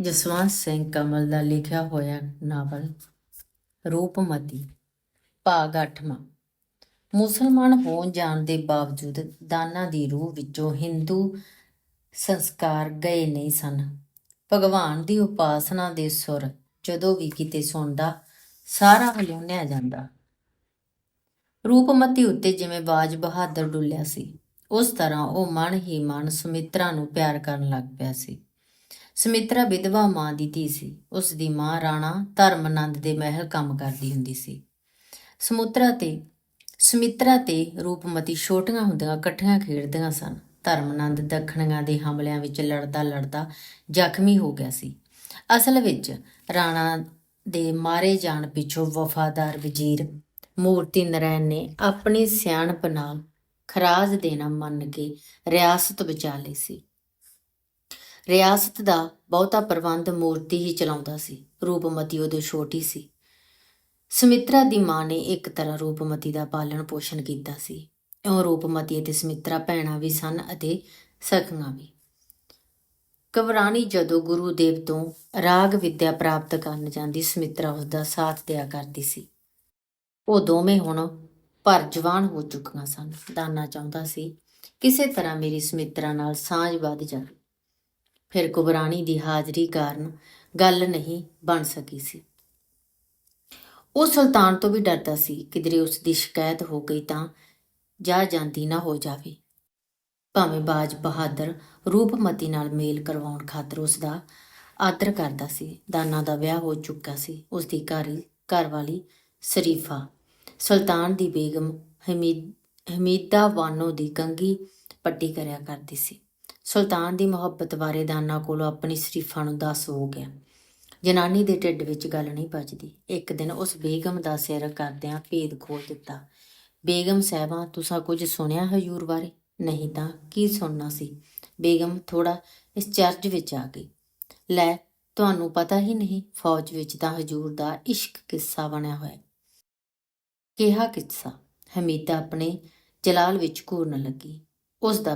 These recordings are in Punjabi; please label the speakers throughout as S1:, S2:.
S1: ਜਸਵੰਤ ਸਿੰਘ ਕਮਲ ਦਾ ਲਿਖਿਆ ਹੋਇਆ ਨਾਵਲ ਰੂਪਮਤੀ, ਭਾਗ 8ਵਾਂ ਮੁਸਲਮਾਨ ਹੋਣ ਜਾਣ ਦੇ ਬਾਵਜੂਦ ਦਾਨਾਂ ਦੀ ਰੂਹ ਵਿੱਚੋਂ ਹਿੰਦੂ ਸੰਸਕਾਰ ਗਏ ਨਹੀਂ ਸਨ। ਭਗਵਾਨ ਦੀ ਉਪਾਸਨਾ ਦੇ ਸੁਰ ਜਦੋਂ ਵੀ ਕਿਤੇ ਸੁਣਦਾ, ਸਾਰਾ ਹਲਿਉਣਿਆ ਜਾਂਦਾ। ਰੂਪਮਤੀ ਉੱਤੇ ਜਿਵੇਂ ਬਾਜ ਬਹਾਦਰ ਡੁੱਲਿਆ ਸੀ, ਉਸ ਤਰ੍ਹਾਂ ਉਹ ਮਨ ਹੀ ਮਨ ਸੁਮਿਤਰਾ ਨੂੰ ਪਿਆਰ ਕਰਨ ਲੱਗ ਪਿਆ ਸੀ। ਸਮਿਤਰਾ ਵਿਧਵਾ ਮਾਂ ਦੀ ਧੀ ਸੀ। ਉਸ ਦੀ ਮਾਂ ਰਾਣਾ ਧਰਮਨੰਦ ਦੇ ਮਹਿਲ ਕੰਮ ਕਰਦੀ ਹੁੰਦੀ ਸੀ। ਸਮੁੱਤਰਾ ਤੇ, ਸਮਿਤਰਾ ਤੇ ਰੂਪਮਤੀ ਛੋਟੀਆਂ ਹੁੰਦੀਆਂ, ਇਕੱਠੀਆਂ ਖੇਡਦੀਆਂ ਸਨ। ਧਰਮਨੰਦ ਦੱਖਣੀਆਂ ਦੇ ਹਮਲਿਆਂ ਵਿੱਚ ਲੜਦਾ ਲੜਦਾ ਜ਼ਖਮੀ ਹੋ ਗਿਆ ਸੀ। ਅਸਲ ਵਿੱਚ ਰਾਣਾ ਦੇ ਮਾਰੇ ਜਾਣ ਪਿੱਛੋਂ ਵਫਾਦਾਰ ਵਜ਼ੀਰ ਮੂਰਤੀ ਨਰੈਣ ਨੇ ਆਪਣੀ ਸਿਆਣਪ ਨਾਲ ਖਰਾਜ ਦੇਣਾ ਮੰਨ ਕੇ ਰਿਆਸਤ ਬਚਾ ਲਈ ਸੀ। ਰਿਆਸਤ ਦਾ ਬਹੁਤਾ ਪ੍ਰਬੰਧ ਮੂਰਤੀ ਹੀ ਚਲਾਉਂਦਾ ਸੀ। ਰੂਪਮਤੀ ਉਦੋਂ ਛੋਟੀ ਸੀ। ਸਮਿਤਰਾ ਦੀ ਮਾਂ ਨੇ ਇੱਕ ਤਰ੍ਹਾਂ ਰੂਪਮਤੀ ਦਾ ਪਾਲਣ ਪੋਸ਼ਣ ਕੀਤਾ ਸੀ। ਉਹ ਰੂਪਮਤੀ ਅਤੇ ਸਮਿਤਰਾ ਭੈਣਾਂ ਵੀ ਸਨ ਅਤੇ ਸਖੀਆਂ ਵੀ। ਕਵਰਾਣੀ ਜਦੋਂ ਗੁਰੂ ਦੇਵ ਤੋਂ ਰਾਗ ਵਿਦਿਆ ਪ੍ਰਾਪਤ ਕਰਨ ਜਾਂਦੀ, ਸਮਿਤਰਾ ਉਸ ਦਾ ਸਾਥ ਦਿਆ ਕਰਦੀ ਸੀ। ਉਹ ਦੋਵੇਂ ਹੁਣ ਭਰ ਜਵਾਨ ਹੋ ਚੁੱਕੀਆਂ ਸਨ। ਦਾਨਾ ਚਾਹੁੰਦਾ ਸੀ, ਕਿਸੇ ਤਰ੍ਹਾਂ ਮੇਰੀ ਸਮਿਤਰਾ ਨਾਲ ਸਾਂਝ ਵੱਧ ਜਾਵੇ। ਫਿਰ ਕੁਬਰਾਣੀ ਦੀ ਹਾਜ਼ਰੀ ਕਾਰਨ ਗੱਲ ਨਹੀਂ ਬਣ ਸਕੀ ਸੀ। ਉਹ ਸੁਲਤਾਨ ਤੋਂ ਵੀ ਡਰਦਾ ਸੀ, ਕਿਧਰੇ ਉਸ ਦੀ ਸ਼ਿਕਾਇਤ ਹੋ ਗਈ ਤਾਂ ਜਾ ਜਾਂਦੀ ਨਾ ਹੋ ਜਾਵੇ। ਭਾਵੇਂ ਬਾਜ ਬਹਾਦਰ ਰੂਪਮਤੀ ਨਾਲ ਮੇਲ ਕਰਵਾਉਣ ਖਾਤਰ ਉਸ ਦਾ ਆਦਰ ਕਰਦਾ ਸੀ, ਦਾਨਾ ਦਾ ਵਿਆਹ ਹੋ ਚੁੱਕਾ ਸੀ ਉਸ ਦੀ ਘਰ ਘਰ ਵਾਲੀ ਸ਼ਰੀਫਾ, ਸੁਲਤਾਨ ਦੀ ਬੇਗਮ ਹਮੀਦ ਹਮੀਦਾ ਵਾਨੋ ਦੀ ਕੰਗੀ ਪੱਟੀ ਕਰਿਆ ਕਰਦੀ ਸੀ। ਸੁਲਤਾਨ ਦੀ ਮੁਹੱਬਤ ਬਾਰੇ ਦਾਨਾ ਕੋਲੋਂ ਆਪਣੀ ਸਰੀਫਾਂ ਨੂੰ ਦੱਸ ਹੋ ਗਿਆ। ਜਨਾਨੀ ਦੇ ਢਿੱਡ ਵਿੱਚ ਗੱਲ ਨਹੀਂ ਪਚਦੀ ਇੱਕ ਦਿਨ ਉਸ ਬੇਗਮ ਦਾ ਸਿਰ ਕਰਦਿਆਂ ਭੇਦ ਖੋਲ ਦਿੱਤਾ। ਬੇਗਮ ਸਾਹਿਬਾ, ਤੁਸੀਂ ਕੁਝ ਸੁਣਿਆ ਹਜੂਰ ਬਾਰੇ? ਨਹੀਂ ਤਾਂ ਕੀ ਸੁਣਨਾ ਸੀ? ਬੇਗਮ ਥੋੜਾ ਇਸ ਚਰਚ ਵਿੱਚ ਆ ਗਈ। ਲੈ, ਤੁਹਾਨੂੰ ਪਤਾ ਹੀ ਨਹੀਂ, ਫੌਜ ਵਿੱਚ ਤਾਂ ਹਜੂਰ ਦਾ ਇਸ਼ਕ ਕਿੱਸਾ ਬਣਿਆ ਹੋਇਆ। ਕਿਹਾ ਕਿੱਸਾ? ਹਮੀਦਾ ਆਪਣੇ ਜਲਾਲ ਵਿੱਚ ਘੂਰਨ ਲੱਗੀ। ਉਸ ਦਾ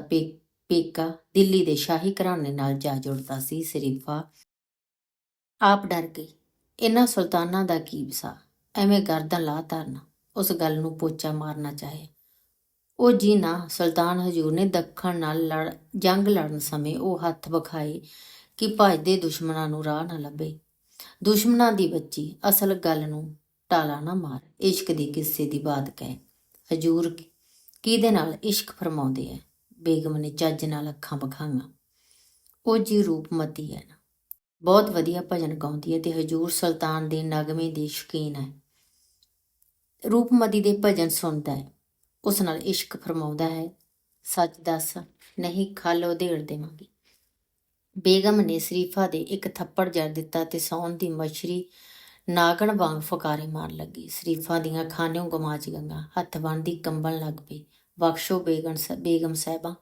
S1: ਪੇਕਾ ਦਿੱਲੀ ਦੇ ਸ਼ਾਹੀ ਘਰਾਣੇ ਨਾਲ ਜਾ ਜੁੜਦਾ ਸੀ ਸ਼ਰੀਫਾ। ਆਪ ਡਰ ਗਈ। ਇਹਨਾਂ ਸੁਲਤਾਨਾਂ ਦਾ ਕੀ ਵਸਾ? ਐਵੇਂ ਗਰਦਨ ਲਾ ਧਰਨਾ। ਉਸ ਗੱਲ ਨੂੰ ਪੋਚਾ ਮਾਰਨਾ ਚਾਹੇ। ਉਹ ਜੀ ਨਾ, ਸੁਲਤਾਨ ਹਜੂਰ ਨੇ ਦੱਖਣ ਨਾਲ ਲੜ, ਜੰਗ ਲੜਨ ਸਮੇਂ ਉਹ ਹੱਥ ਵਿਖਾਏ ਕਿ ਭਜਦੇ ਦੁਸ਼ਮਣਾਂ ਨੂੰ ਰਾਹ ਨਾ ਲੱਭੇ। ਦੁਸ਼ਮਣਾਂ ਦੀ ਬੱਚੀ, ਅਸਲ ਗੱਲ ਨੂੰ ਟਾਲਾ ਨਾ ਮਾਰ। ਇਸ਼ਕ ਦੇ ਕਿੱਸੇ ਦੀ ਬਾਤ ਕਹਿ। ਹਜੂਰ ਕਿਹਦੇ ਨਾਲ ਇਸ਼ਕ ਫਰਮਾਉਂਦੇ ਐ? ਬੇਗਮ ਨੇ ਚੱਜ ਨਾਲ ਅੱਖਾਂ ਬਖਾਈਆਂ ਉਹ ਜੀ ਰੂਪਮਤੀ ਹੈ ਨਾ। ਬਹੁਤ ਵਧੀਆ ਭਜਨ ਗਾਉਂਦੀ ਹੈ ਤੇ ਹਜੂਰ ਸੁਲਤਾਨ ਦੇ ਨਗਮੇ ਦੀ ਸ਼ੌਕੀਨ ਹੈ। ਰੂਪਮਤੀ ਦੇ ਭਜਨ ਸੁਣਦਾ ਹੈ। ਉਸ ਨਾਲ ਇਸ਼ਕ ਫਰਮਾਉਂਦਾ ਹੈ, ਸੱਚ ਦੱਸ, ਨਹੀਂ ਖਲ ਉਧੇੜ ਦੇਵਾਂਗੀ। ਬੇਗਮ ਨੇ ਸ਼ਰੀਫਾ ਦੇ ਇੱਕ ਥੱਪੜ ਜੜ ਦਿੱਤਾ ਤੇ ਸੌਣ ਦੀ ਮਛਰੀ ਨਾਗਣ ਵਾਂਗ ਫੁਕਾਰੇ ਮਾਰ ਲੱਗੀ। ਸ਼ਰੀਫਾ ਦੀਆਂ ਖਾਨਿਓਂ ਗਮਾਚ ਗੰਗਾ ਹੱਥ ਬੰਨ੍ਹਦੀ ਕੰਬਣ ਲੱਗ ਪਈ। ਬਖਸ਼ੋ ਬੇਗਮ ਬੇਗਮ ਸਾਹਿਬਾ।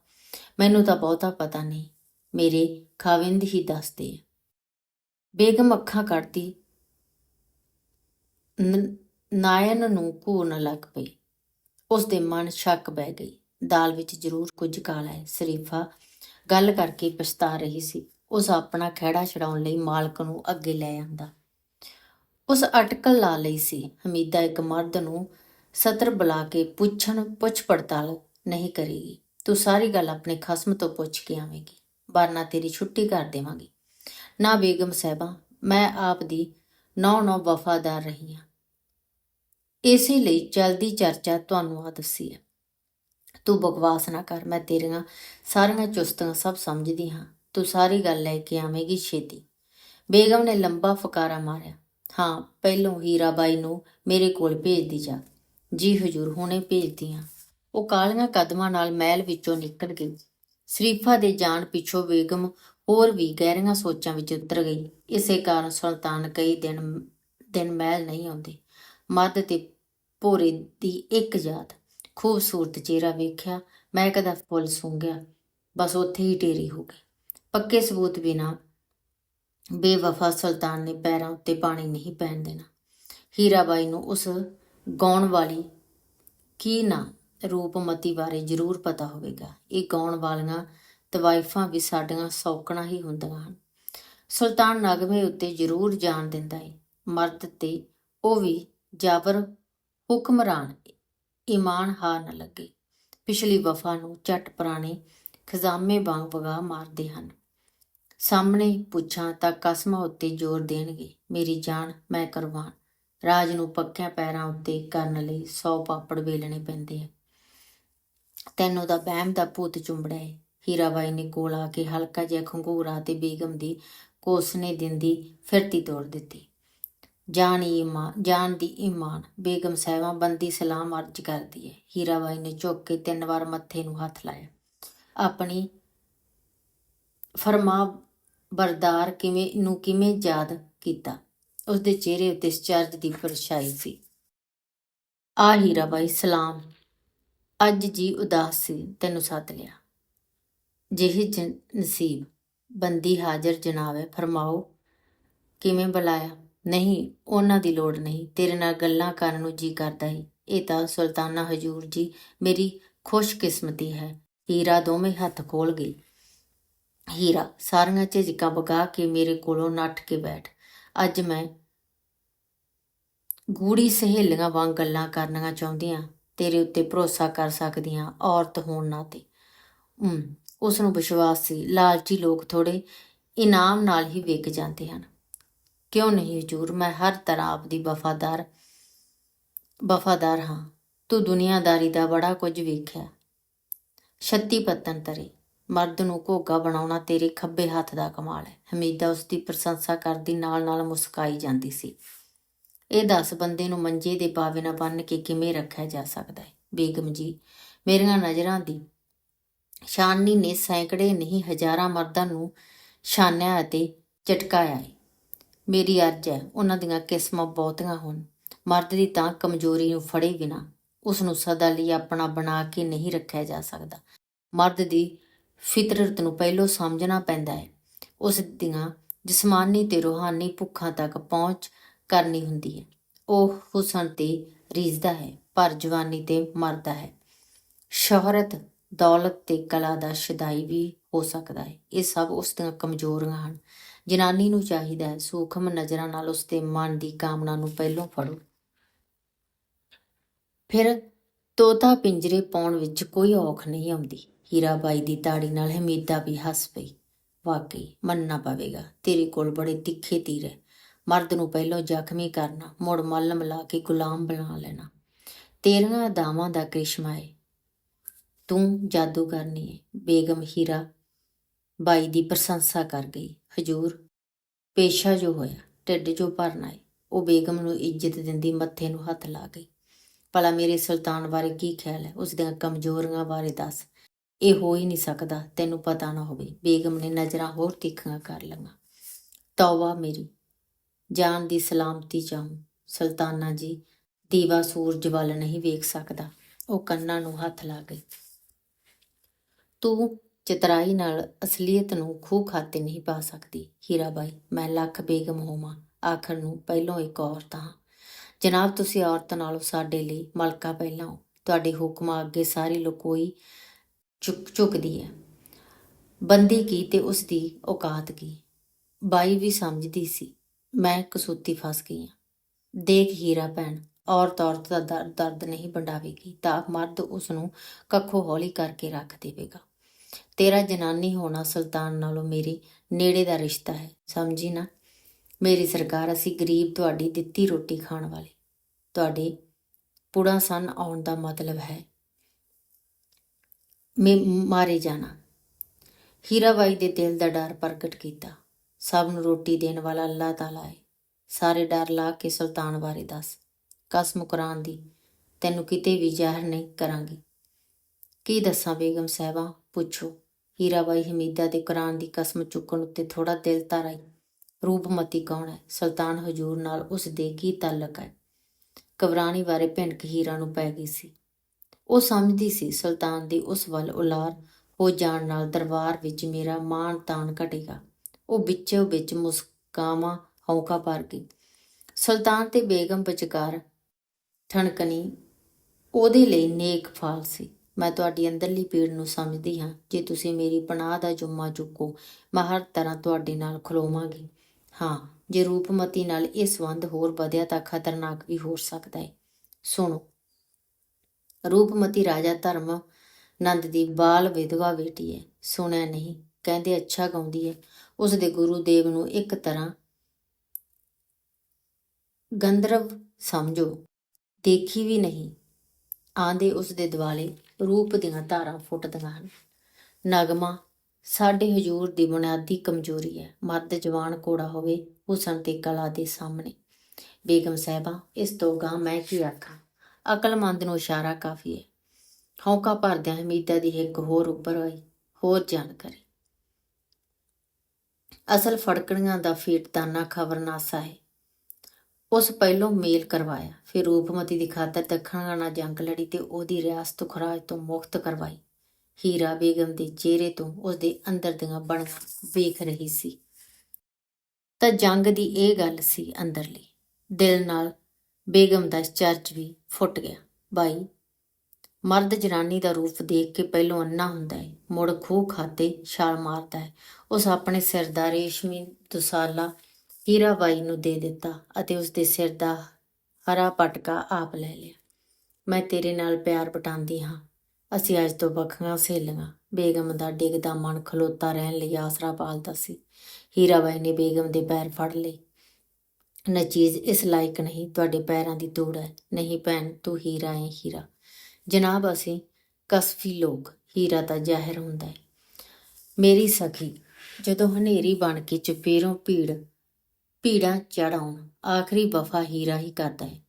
S1: ਮੈਨੂੰ ਤਾਂ ਬਹੁਤਾ ਪਤਾ ਨਹੀਂ। ਮੇਰੇ ਖਾਵਿੰਦ ਹੀ ਦੱਸਦੇ ਆ। ਬੇਗਮ ਅੱਖਾਂ ਕੱਢਦੀ। ਨਾਇਨ ਨੂੰ ਘੂਰਨ ਲੱਗ ਪਈ। ਉਸ ਦੇ ਮਨ ਸ਼ੱਕ ਬਹਿ ਗਈ। ਦਾਲ ਵਿੱਚ ਜ਼ਰੂਰ ਕੁਝ ਕਾਲਾ ਹੈ ਸ਼ਰੀਫਾ। ਗੱਲ ਕਰਕੇ ਪਛਤਾ ਰਹੀ ਸੀ। ਉਸ ਆਪਣਾ ਖਹਿੜਾ ਛਡਾਉਣ ਲਈ ਮਾਲਕ ਨੂੰ ਅੱਗੇ ਲੈ ਆਂਦਾ। ਉਸ ਅਟਕਲ ਲਾ ਲਈ ਸੀ। ਹਮੀਦਾ ਇੱਕ ਮਰਦ ਨੂੰ ਸਤਰ ਬੁਲਾ ਕੇ ਪੁੱਛਣ, ਪੁੱਛ ਪੜਤਾਲ ਨਹੀਂ ਕਰੇਗੀ। ਤੂੰ ਸਾਰੀ ਗੱਲ ਆਪਣੇ ਖਸਮ ਤੋਂ ਪੁੱਛ ਕੇ ਆਵੇਂਗੀ। ਵਰਨਾ ਤੇਰੀ ਛੁੱਟੀ ਕਰ ਦੇਵਾਂਗੀ। ਨਾ ਬੇਗਮ ਸਾਹਿਬਾ, ਮੈਂ ਆਪ ਦੀ ਨੌ ਨੌ ਵਫਾਦਾਰ ਰਹੀ ਹਾਂ। ਇਸੇ ਲਈ ਜਲਦੀ ਚਰਚਾ ਤੁਹਾਨੂੰ ਆ ਦੱਸੀ ਹੈ। ਤੂੰ ਬਕਵਾਸ ਨਾ ਕਰ, ਮੈਂ ਤੇਰੀਆਂ ਸਾਰੀਆਂ ਚੁਸਤਾਂ ਸਭ ਸਮਝਦੀ ਹਾਂ। ਤੂੰ ਸਾਰੀ ਗੱਲ ਲੈ ਕੇ ਆਵੇਂਗੀ ਛੇਤੀ। ਬੇਗਮ ਨੇ ਲੰਬਾ ਫਕਾਰਾ ਮਾਰਿਆ। ਹਾਂ, ਪਹਿਲੋਂ ਹੀਰਾਬਾਈ ਨੂੰ ਮੇਰੇ ਕੋਲ ਭੇਜ ਦੀ ਜਾ। ਜੀ ਹਜੂਰ ਹੁਣੇ ਭੇਜਦੀਆਂ। ਉਹ ਕਾਲੀਆਂ ਕਦਮਾਂ ਨਾਲ ਮਹਿਲ ਵਿੱਚੋਂ ਨਿਕਲ ਗਈ। ਸ਼ਰੀਫਾ ਦੇ ਜਾਣ ਪਿੱਛੋਂ ਬੇਗਮ ਹੋਰ ਵੀ ਗਹਿਰੀਆਂ ਸੋਚਾਂ ਵਿੱਚ ਉਤਰ ਗਈ। ਇਸੇ ਕਾਰਨ ਸੁਲਤਾਨ ਕਈ ਦਿਨ ਦਿਨ ਮਹਿਲ ਨਹੀਂ ਆਉਂਦੇ। ਮਰਦ ਤੇ ਭੋਰੇ ਦੀ ਇੱਕ ਯਾਦ। ਖੂਬਸੂਰਤ ਚਿਹਰਾ ਵੇਖਿਆ ਮੈਂ ਕਦਾ ਫੁੱਲ ਸੁੰਘਿਆ। ਬਸ ਉੱਥੇ ਹੀ ਢੇਰੀ ਹੋ ਗਈ। ਪੱਕੇ ਸਬੂਤ ਬਿਨਾ ਬੇਵਫਾ ਸੁਲਤਾਨ ਨੇ ਪੈਰਾਂ ਉੱਤੇ ਪਾਣੀ ਨਹੀਂ ਪੈਣ ਦੇਣਾ। ਹੀਰਾਬਾਈ ਨੂੰ ਉਸ ਗਾਉਣ ਵਾਲੀ ਕੀ ਨਾ ਰੂਪਮਤੀ ਬਾਰੇ ਜ਼ਰੂਰ ਪਤਾ ਹੋਵੇਗਾ। ਇਹ ਗਾਉਣ ਵਾਲੀਆਂ ਤਵਾਇਫਾਂ ਵੀ ਸਾਡੀਆਂ ਸੌਕਣਾ ਹੀ ਹੁੰਦੀਆਂ ਹਨ। ਸੁਲਤਾਨ ਨਗਮੇ ਉੱਤੇ ਜ਼ਰੂਰ ਜਾਣ ਦਿੰਦਾ ਹੈ ਮਰਦ ਤੇ ਉਹ ਵੀ ਜਾਬਰ ਹੁਕਮਰਾਨ ਇਮਾਨ ਹਾਰ ਨਾ ਲੱਗੇ। ਪਿਛਲੀ ਵਫਾ ਨੂੰ ਝਟ ਪੁਰਾਣੇ ਖਜ਼ਾਮੇ ਵਾਂਗ ਵਗਾ ਮਾਰਦੇ ਹਨ। ਸਾਹਮਣੇ ਪੁੱਛਾਂ ਤਾਂ ਕਸਮਾਂ ਉੱਤੇ ਜ਼ੋਰ ਦੇਣਗੇ, ਮੇਰੀ ਜਾਨ ਮੈਂ ਕੁਰਬਾਨ ਰਾਜ ਨੂੰ ਪੱਕਿਆਂ ਪੈਰਾਂ ਉੱਤੇ ਕਰਨ ਲਈ 100 ਪਾਪੜ ਵੇਲਣੇ ਪੈਂਦੇ ਆ। ਤੈਨੂੰ ਦਾ ਬਹਿਮ ਦਾ ਭੂਤ ਚੁੰਬੜਿਆ ਹੈ ਹੀਰਾਬਾਈ ਨੇ ਕੋਲ ਆ ਕੇ ਹਲਕਾ ਜਿਹਾ ਖੰਗੂਰਾ ਤੇ ਬੇਗਮ ਦੀ ਕੋਸਨੇ ਦਿੰਦੀ ਫਿਰਤੀ ਤੋੜ ਦਿੱਤੀ। ਜਾਨ ਈਮਾਨ ਜਾਨ ਦੀ ਇਮਾਨ ਬੇਗਮ ਸਾਹਿਬਾਂ ਬੰਦੀ ਸਲਾਮ ਅਰਜ ਕਰਦੀ ਹੈ ਹੀਰਾਬਾਈ ਨੇ ਝੁੱਕ ਕੇ ਤਿੰਨ ਵਾਰ ਮੱਥੇ ਨੂੰ ਹੱਥ ਲਾਇਆ। ਆਪਣੀ ਫਰਮਾ ਬਰਦਾਰ ਕਿਵੇਂ, ਨੂੰ ਕਿਵੇਂ ਯਾਦ ਕੀਤਾ? ਉਸ ਦੇ ਚਿਹਰੇ ਉੱਤੇ ਚਰਜ ਦੀ ਪਰਛਾਈ ਸੀ। ਆ ਹੀਰਾ ਬਾਈ, ਸਲਾਮ। ਅੱਜ ਜੀ ਉਦਾਸ ਸੀ, ਤੈਨੂੰ ਸੱਦ ਲਿਆ। ਜਿਹੀ ਜ- ਨਸੀਬ, ਬੰਦੀ ਹਾਜ਼ਰ ਜਨਾਬ ਹੈ, ਫਰਮਾਓ, ਕਿਵੇਂ ਬੁਲਾਇਆ? ਨਹੀਂ, ਉਹਨਾਂ ਦੀ ਲੋੜ ਨਹੀਂ, ਤੇਰੇ ਨਾਲ ਗੱਲਾਂ ਕਰਨ ਨੂੰ ਜੀ ਕਰਦਾ ਹੈ ਇਹ ਤਾਂ ਸੁਲਤਾਨਾ ਹਜੂਰ ਜੀ ਮੇਰੀ ਖੁਸ਼ਕਿਸਮਤੀ ਹੈ। ਹੀਰਾ ਦੋਵੇਂ ਹੱਥ ਖੋਲ ਗਈ ਹੀਰਾ, ਸਾਰੀਆਂ ਝਿਜਕਾਂ ਬਗਾ ਕੇ ਮੇਰੇ ਕੋਲੋਂ ਨੱਠ ਕੇ ਬੈਠ। ਅੱਜ ਮੈਂ ਗੂੜੀ ਸਹੇਲੀਆਂ ਵਾਂਗ ਗੱਲਾਂ ਕਰਨੀਆਂ ਚਾਹੁੰਦੀਆਂ, ਤੇਰੇ ਉੱਤੇ ਭਰੋਸਾ ਕਰ ਸਕਦੀਆਂ, ਔਰਤ ਹੋਣ ਨਾਤੇ। ਹਮ ਉਸ ਨੂੰ ਵਿਸ਼ਵਾਸ ਸੀ, ਲਾਲਚੀ ਲੋਕ ਥੋੜੇ ਇਨਾਮ ਨਾਲ ਹੀ ਵਿਕ ਜਾਂਦੇ ਹਨ। ਕਿਉਂ ਨਹੀਂ ਹਜੂਰ, ਮੈਂ ਹਰ ਤਰ੍ਹਾਂ ਆਪਦੀ ਵਫਾਦਾਰ ਵਫਾਦਾਰ ਹਾਂ। ਤੂੰ ਦੁਨੀਆਦਾਰੀ ਦਾ ਬੜਾ ਕੁਝ ਵੇਖਿਆ। ਛੱਤੀ ਪੱਤਨ ਤਰੇ। ਮਰਦ ਨੂੰ ਘੋਗਾ ਬਣਾਉਣਾ ਤੇਰੇ ਖੱਬੇ ਹੱਥ ਦਾ ਕਮਾਲ ਹੈ। ਹਮੀਦਾ ਉਸ ਦੀ ਪ੍ਰਸ਼ੰਸਾ ਕਰਦੀ ਨਾਲ-ਨਾਲ ਮੁਸਕਾਈ ਜਾਂਦੀ ਸੀ। ਇਹ ਦਸ ਬੰਦੇ ਨੂੰ ਮੰਜੇ ਦੇ ਪਾਵੇ ਨਾ ਬੰਨ ਕੇ ਕਿਵੇਂ ਰੱਖਿਆ ਜਾ ਸਕਦਾ ਹੈ? ਬੇਗਮ ਜੀ, ਮੇਰੀਆਂ ਨਜ਼ਰਾਂ ਦੀ ਸ਼ਾਨੀ ਨੇ ਸੈਂਕੜੇ ਨਹੀਂ, ਹਜ਼ਾਰਾਂ ਮਰਦਾਂ ਨੂੰ ਛਾਨਿਆ ਅਤੇ ਝਟਕਾਇਆ ਹੈ। ਮੇਰੀ ਅਰਜ਼ ਹੈ, ਉਹਨਾਂ ਦੀਆਂ ਕਿਸਮਾਂ ਬਹੁਤੀਆਂ ਹੋਣ। ਮਰਦ ਦੀ ਤਾਂ ਕਮਜ਼ੋਰੀ ਨੂੰ ਫੜੇ ਬਿਨਾ ਉਸ ਨੂੰ ਸਦਾ ਲਈ ਆਪਣਾ ਬਣਾ ਕੇ ਨਹੀਂ ਰੱਖਿਆ ਜਾ ਸਕਦਾ। ਮਰਦ ਦੀ ਫਿਤਰਤ ਨੂੰ ਪਹਿਲੋਂ ਸਮਝਣਾ ਪੈਂਦਾ ਹੈ। ਉਸ ਦੀਆਂ ਜਿਸਮਾਨੀ ਤੇ ਰੂਹਾਨੀ ਭੁੱਖਾਂ ਤੱਕ ਪਹੁੰਚ ਕਰਨੀ ਹੁੰਦੀ ਹੈ। ਉਹ ਹੁਸਨ ਤੇ ਰੀਝਦਾ ਹੈ, ਪਰ ਜਵਾਨੀ ਤੇ ਮਰਦਾ ਹੈ। ਸ਼ੋਹਰਤ, ਦੌਲਤ ਤੇ ਕਲਾ ਦਾ ਸ਼ਦਾਈ ਵੀ ਹੋ ਸਕਦਾ ਹੈ। ਇਹ ਸਭ ਉਸ ਦੀਆਂ ਕਮਜ਼ੋਰੀਆਂ ਹਨ। ਜਨਾਨੀ ਨੂੰ ਚਾਹੀਦਾ ਹੈ, ਸੂਖਮ ਨਜ਼ਰਾਂ ਨਾਲ ਉਸ ਦੇ ਮਨ ਦੀ ਕਾਮਨਾ ਨੂੰ ਪਹਿਲੋਂ ਫੜੋ। ਫਿਰ ਤੋਤਾ ਪਿੰਜਰੇ ਪਾਉਣ ਵਿੱਚ ਕੋਈ ਔਖ ਨਹੀਂ ਆਉਂਦੀ। ਹੀਰਾਬਾਈ ਦੀ ਤਾੜੀ ਨਾਲ ਹਮੀਦਾ ਵੀ ਹੱਸ ਪਈ। ਵਾਕਈ, ਮੰਨਣਾ ਪਵੇਗਾ, ਤੇਰੇ ਕੋਲ ਬੜੇ ਤਿੱਖੇ ਤੀਰ ਹੈ ਮਰਦ ਨੂੰ ਪਹਿਲਾਂ ਜ਼ਖਮੀ ਕਰਨਾ, ਮੁੜ ਮੱਲਮ ਲਾ ਕੇ ਗੁਲਾਮ ਬਣਾ ਲੈਣਾ। ਤੇਰੀਆਂ ਦਾਵਾਂ ਦਾ ਕ੍ਰਿਸ਼ਮਾ ਹੈ ਤੂੰ ਜਾਦੂ ਕਰਨੀ ਏ। ਬੇਗਮ ਹੀਰਾ ਬਾਈ ਦੀ ਪ੍ਰਸ਼ੰਸਾ ਕਰ ਗਈ। ਹਜੂਰ, ਪੇਸ਼ਾ ਜੋ ਹੋਇਆ, ਢਿੱਡ ਜੋ ਭਰਨਾ ਹੈ ਉਹ ਬੇਗਮ ਨੂੰ ਇੱਜ਼ਤ ਦਿੰਦੀ ਮੱਥੇ ਨੂੰ ਹੱਥ ਲਾ ਗਈ। ਭਲਾ ਮੇਰੇ ਸੁਲਤਾਨ ਬਾਰੇ ਕੀ ਖਿਆਲ ਹੈ ਉਸ ਦੀਆਂ ਕਮਜ਼ੋਰੀਆਂ ਬਾਰੇ ਦੱਸ। ਇਹ ਹੋ ਹੀ ਨਹੀਂ ਸਕਦਾ, ਤੈਨੂੰ ਪਤਾ ਨਾ ਹੋਵੇ। ਬੇਗਮ ਨੇ ਨਜ਼ਰਾਂ ਹੋਰ ਤਿੱਖੀਆਂ ਕਰ ਲਈਆਂ। ਤੌਬਾ ਮੇਰੀ, ਜਾਨ ਦੀ ਸਲਾਮਤੀ ਚਾਹੂੰ। ਸੁਲਤਾਨਾ ਜੀ, ਦੀਵਾ ਸੂਰਜ ਵੱਲ ਨਹੀਂ ਵੇਖ ਸਕਦਾ। ਉਹ ਕੰਨਾਂ ਨੂੰ ਹੱਥ ਲਾ ਗਈ। ਤੂੰ ਚਤਰਾਈ ਨਾਲ ਅਸਲੀਅਤ ਨੂੰ ਖੂਹ ਖਾਤੇ ਨਹੀਂ ਪਾ ਸਕਦੀ। ਹੀਰਾਬਾਈ ਮੈਂ ਲੱਖ ਬੇਗਮ ਹੋਵਾਂ। ਆਖਰ ਨੂੰ ਪਹਿਲੋਂ ਇੱਕ ਔਰਤ ਹਾਂ। ਜਨਾਬ, ਤੁਸੀਂ ਔਰਤ ਨਾਲੋਂ ਸਾਡੇ ਲਈ ਮਲਕਾ ਪਹਿਲਾਂ ਹੋ। ਤੁਹਾਡੇ ਹੁਕਮਾਂ ਅੱਗੇ ਸਾਰੀ ਲੁਕੋਈ ਝੁਕ ਝੁਕਦੀ ਹੈ। ਬੰਦੀ ਕੀ ਤੇ ਉਸ ਦੀ ਔਕਾਤ ਕੀ? ਬਾਈ ਵੀ ਸਮਝਦੀ ਸੀ, ਮੈਂ ਕਸੂਤੀ ਫਸ ਗਈ ਹਾਂ। ਦੇਖ ਹੀਰਾ ਭੈਣ, ਔਰਤ ਔਰਤ ਦਾ ਦਰ- ਦਰਦ ਨਹੀਂ ਵੰਡਾਵੇਗੀ, ਤਾਂ ਮਰਦ ਉਸ ਨੂੰ ਕੱਖੋਂ ਹੌਲੀ ਕਰਕੇ ਰੱਖ ਦੇਵੇਗਾ। ਤੇਰਾ ਜਨਾਨੀ ਹੋਣਾ ਸੁਲਤਾਨ ਨਾਲੋਂ ਮੇਰੇ ਨੇੜੇ ਦਾ ਰਿਸ਼ਤਾ ਹੈ, ਸਮਝੀ ਨਾ? ਮੇਰੀ ਸਰਕਾਰ, ਅਸੀਂ ਗਰੀਬ ਤੁਹਾਡੀ ਦਿੱਤੀ ਰੋਟੀ ਖਾਣ ਵਾਲੇ। ਤੁਹਾਡੇ ਪੁੜਾ ਸਨ ਆਉਣ ਦਾ ਮਤਲਬ ਹੈ। ਮੇ ਮਾਰੇ ਜਾਣਾ। ਹੀਰਾਬਾਈ ਦੇ ਦਿਲ ਦਾ ਡਰ ਪ੍ਰਗਟ ਕੀਤਾ। ਸਭ ਨੂੰ ਰੋਟੀ ਦੇਣ ਵਾਲਾ ਅੱਲਾਹ ਤਾਲਾ ਹੈ ਸਾਰੇ ਡਰ ਲਾ ਕੇ ਸੁਲਤਾਨ ਬਾਰੇ ਦੱਸ। ਕਸਮ ਕੁਰਾਨ ਦੀ, ਤੈਨੂੰ ਕਿਤੇ ਵੀ ਜ਼ਾਹਰ ਨਹੀਂ ਕਰਾਂਗੀ। ਕੀ ਦੱਸਾਂ ਬੇਗਮ ਸਾਹਿਬਾ, ਪੁੱਛੋ। ਹੀਰਾਬਾਈ ਹਮੀਦਾ ਦੇ ਕੁਰਾਨ ਦੀ ਕਸਮ ਚੁੱਕਣ ਉੱਤੇ ਥੋੜਾ ਦਿਲ ਧਰ ਆਈ ਰੂਪਮਤੀ ਕੌਣ ਹੈ ਸੁਲਤਾਨ ਹਜੂਰ ਨਾਲ ਉਸ ਦੇ ਕੀ ਤਾਲਕ ਹੈ ਕਵਰਾਣੀ ਬਾਰੇ ਭਿਣਕ ਹੀਰਾ ਨੂੰ ਪੈ ਗਈ ਸੀ। ਉਹ ਸਮਝਦੀ ਸੀ, ਸੁਲਤਾਨ ਦੀ ਉਸ ਵੱਲ ਉਲਾਰ ਹੋ ਜਾਣ ਨਾਲ ਦਰਬਾਰ ਵਿੱਚ ਮੇਰਾ ਮਾਣ ਤਾਣ ਘਟੇਗਾ। ਉਹ ਵਿੱਚੋਂ ਵਿੱਚ ਮੁਸਕਾਵਾਂ ਹੌਕਾ ਭਰ ਗਈ। ਸੁਲਤਾਨ ਤੇ ਬੇਗਮ ਵਿਚਕਾਰ ਠਣਕਣੀ ਉਹਦੇ ਲਈ ਨੇਕ ਫਾਲ ਸੀ। ਮੈਂ ਤੁਹਾਡੀ ਅੰਦਰਲੀ ਪੀੜ ਨੂੰ ਸਮਝਦੀ ਹਾਂ। ਜੇ ਤੁਸੀਂ ਮੇਰੀ ਪਨਾਹ ਦਾ ਜੁਮਾ ਚੁੱਕੋ, ਮੈਂ ਹਰ ਤਰ੍ਹਾਂ ਤੁਹਾਡੇ ਨਾਲ ਖਲੋਵਾਂਗੀ। ਹਾਂ, ਜੇ ਰੂਪਮਤੀ ਨਾਲ ਇਹ ਸੰਬੰਧ ਹੋਰ ਵਧਿਆ ਤਾਂ ਖਤਰਨਾਕ ਵੀ ਹੋ ਸਕਦਾ ਹੈ। ਸੁਣੋ ਰੂਪਮਤੀ ਰਾਜਾ ਧਰਮ ਨੰਦ ਦੀ ਬਾਲ ਵਿਧਵਾ ਬੇਟੀ ਹੈ। ਸੁਣਿਆ ਨਹੀਂ, ਕਹਿੰਦੇ ਅੱਛਾ ਗਾਉਂਦੀ ਹੈ। ਉਸ ਦੇ ਗੁਰੂ ਦੇਵ ਨੂੰ ਇੱਕ ਤਰ੍ਹਾਂ ਗੰਧਰਵ ਸਮਝੋ। ਦੇਖੀ ਵੀ ਨਹੀਂ। ਆਂਦੇ ਉਸ ਦੇ ਦਿਵਾਲੇ ਰੂਪ ਦੀਆਂ ਧਾਰਾਂ ਫੁੱਟਦੀਆਂ ਹਨ। ਨਗਮਾ, ਸਾਡੇ ਹਜੂਰ ਦੀ ਬੁਨਿਆਦੀ ਕਮਜ਼ੋਰੀ ਹੈ। ਮਰਦ ਜਵਾਨ ਕੋੜਾ ਹੋਵੇ, ਹੁਸਨ ਤੇ ਕਲਾ ਦੇ ਸਾਹਮਣੇ। ਬੇਗਮ ਸਾਹਿਬਾ, ਇਸ ਤੋਂ ਗਾਂ ਮੈਂ ਕੀ ਆਖਾਂ? ਅਕਲਮੰਦ ਨੂੰ ਇਸ਼ਾਰਾ ਕਾਫੀ ਹੈ ਹੌਕਾ ਭਰਦਿਆਂ ਹਮੀਦਾ ਦੀ ਇੱਕ ਹੋਰ ਉੱਪਰ ਆਈ, ਹੋਰ ਜਾਣਕਾਰੀ ਅਸਲ ਫੜਕਣੀਆਂ ਦਾ ਫੇਟਦਾਨਾ ਖਬਰਨਾਸਾ ਹੈ ਉਸ ਪਹਿਲੋਂ ਮੇਲ ਕਰਵਾਇਆ, ਫਿਰ ਰੂਪਮਤੀ ਦੀ ਖਾਤਰ ਦੱਖਣ ਨਾਲ ਜੰਗ ਲੜੀ ਤੇ ਉਹਦੀ ਰਿਆਸਤ ਖਰਾਜ ਤੋਂ ਮੁਕਤ ਕਰਵਾਈ। ਹੀਰਾ ਬੇਗਮ ਦੇ ਚਿਹਰੇ ਤੋਂ ਉਸਦੇ ਅੰਦਰ ਦੀਆਂ ਬਣੀਆਂ ਵੇਖ ਰਹੀ ਸੀ। ਤਾਂ ਜੰਗ ਦੀ ਇਹ ਗੱਲ ਸੀ ਅੰਦਰਲੀ, ਦਿਲ ਨਾਲ ਬੇਗਮ ਦਾ ਚਰਚ ਵੀ ਫੁੱਟ ਗਿਆ। ਬਾਈ, ਮਰਦ ਜਨਾਨੀ ਦਾ ਰੂਪ ਦੇਖ ਕੇ ਪਹਿਲੋਂ ਅੰਨਾ ਹੁੰਦਾ ਹੈ ਮੁੜ ਖੂਹ ਖਾਤੇ ਛਾਲ ਮਾਰਦਾ ਹੈ ਉਸ ਆਪਣੇ ਸਿਰ ਦਾ ਰੇਸ਼ਮੀ ਦੁਸਾਲਾ ਹੀਰਾ ਬਾਈ ਨੂੰ ਦੇ ਦਿੱਤਾ ਅਤੇ ਉਸ ਦੇ ਸਿਰ ਦਾ ਹਰਾ ਪਟਕਾ ਆਪ ਲੈ ਲਿਆ। ਮੈਂ ਤੇਰੇ ਨਾਲ ਪਿਆਰ ਪਟਾਉਂਦੀ ਹਾਂ। ਅਸੀਂ ਅੱਜ ਤੋਂ ਵੱਖੀਆਂ ਸਹੇਲੀਆਂ। ਬੇਗਮ ਦਾ ਡਿੱਗਦਾ ਮਨ ਖਲੋਤਾ ਰਹਿਣ ਲਈ ਆਸਰਾ ਪਾਲਦਾ ਸੀ। ਹੀਰਾ ਬਾਈ ਨੇ ਬੇਗਮ ਦੇ ਪੈਰ ਫੜ ਲਏ। ਨਚੀਜ਼ ਇਸ ਲਾਇਕ ਨਹੀਂ, ਤੁਹਾਡੇ ਪੈਰਾਂ ਦੀ ਤੋੜ ਹੈ। ਨਹੀਂ ਭੈਣ, ਤੂੰ ਹੀਰਾ ਹੈ ਹੀਰਾ। ਜਨਾਬ, ਅਸੀਂ ਕਸਫੀ ਲੋਕ, ਹੀਰਾ ਤਾਂ ਜ਼ਾਹਿਰ ਹੁੰਦਾ ਹੈ ਮੇਰੀ ਸਖੀ, ਜਦੋਂ ਹਨੇਰੀ ਬਣ ਕੇ ਚਪੇਰੋਂ ਭੀੜ, ਭੀੜਾਂ ਚੜਾਉਣ ਆਖਰੀ ਵਫਾ ਹੀਰਾ ਹੀ ਕਰਦਾ ਹੈ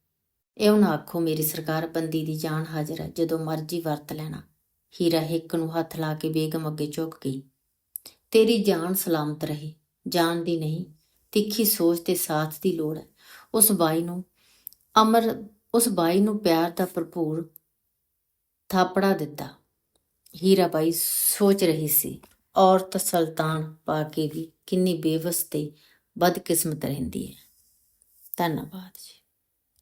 S1: ਇਹ ਹੁਣ ਆਖੋ ਮੇਰੀ ਸਰਕਾਰ ਬੰਦੀ ਦੀ ਜਾਨ ਹਾਜ਼ਰ ਹੈ, ਜਦੋਂ ਮਰਜ਼ੀ ਵਰਤ ਲੈਣਾ। ਹੀਰਾ ਹਿੱਕ ਨੂੰ ਹੱਥ ਲਾ ਕੇ ਬੇਗਮ ਅੱਗੇ ਝੁਕ ਗਈ। ਤੇਰੀ ਜਾਨ ਸਲਾਮਤ ਰਹੇ ਜਾਨ ਦੀ ਨਹੀਂ ਤਿੱਖੀ ਸੋਚ ਤੇ ਸਾਥ ਦੀ ਲੋੜ ਹੈ। ਉਸ ਬਾਈ ਨੂੰ ਅਮਰ, ਉਸ ਬਾਈ ਨੂੰ ਪਿਆਰ ਦਾ ਭਰਪੂਰ ਥਾਪੜਾ ਦਿੱਤਾ। ਹੀਰਾ ਬਾਈ ਸੋਚ ਰਹੀ ਸੀ, ਔਰਤ ਸੁਲਤਾਨ ਪਾ ਕੇ ਵੀ ਕਿੰਨੀ ਬੇਵਸ ਤੇ ਬਦਕਿਸਮਤ ਰਹਿੰਦੀ ਹੈ। ਧੰਨਵਾਦ ਜੀ।